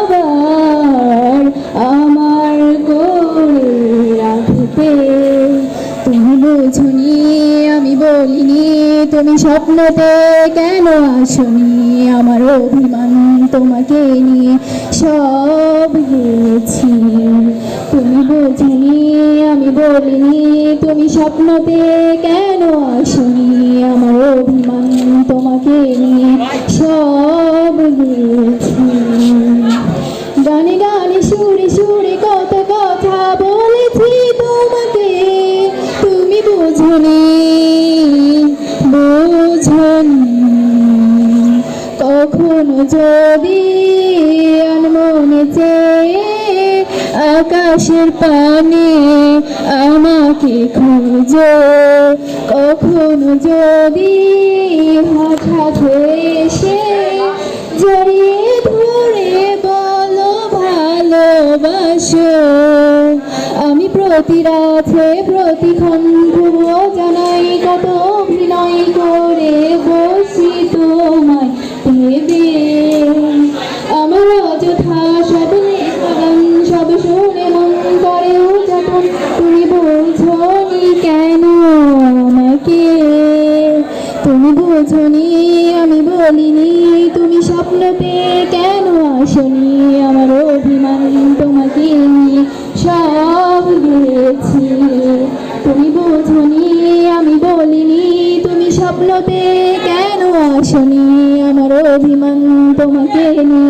আবার আমার করে রাখতে তুমি বোঝনি, আমি বলিনি, তুমি স্বপ্নতে কেন আসনি? আমার অভিমান তোমাকে নিয়ে সব গেছি। তুমি বোঝনি, আমি বলিনি, তুমি স্বপ্নতে কেন সব গানে গানে সুরে সুরে কত কথা বলেছি তোমাকে। তুমি বোঝনি বোঝনি। কখনো যদি মনে চেয়ে আকাশের পানে আমাকে খুঁজো, কখনো যদি হঠাৎ এসে জড়িয়ে ধরে বলো ভালোবাসো। আমি প্রতি রাতে প্রতিক্ষণ খুব তুমি বোঝনি, আমি বলিনি, তুমি স্বপ্ন পেয়ে কেন আসনি? আমার অভিমান তোমাকে সব দিয়েছি তুমি বোঝনি, আমি বলিনি, তুমি স্বপ্ন পেয়ে কেন আসনি? আমার অভিমান তোমাকে নিয়ে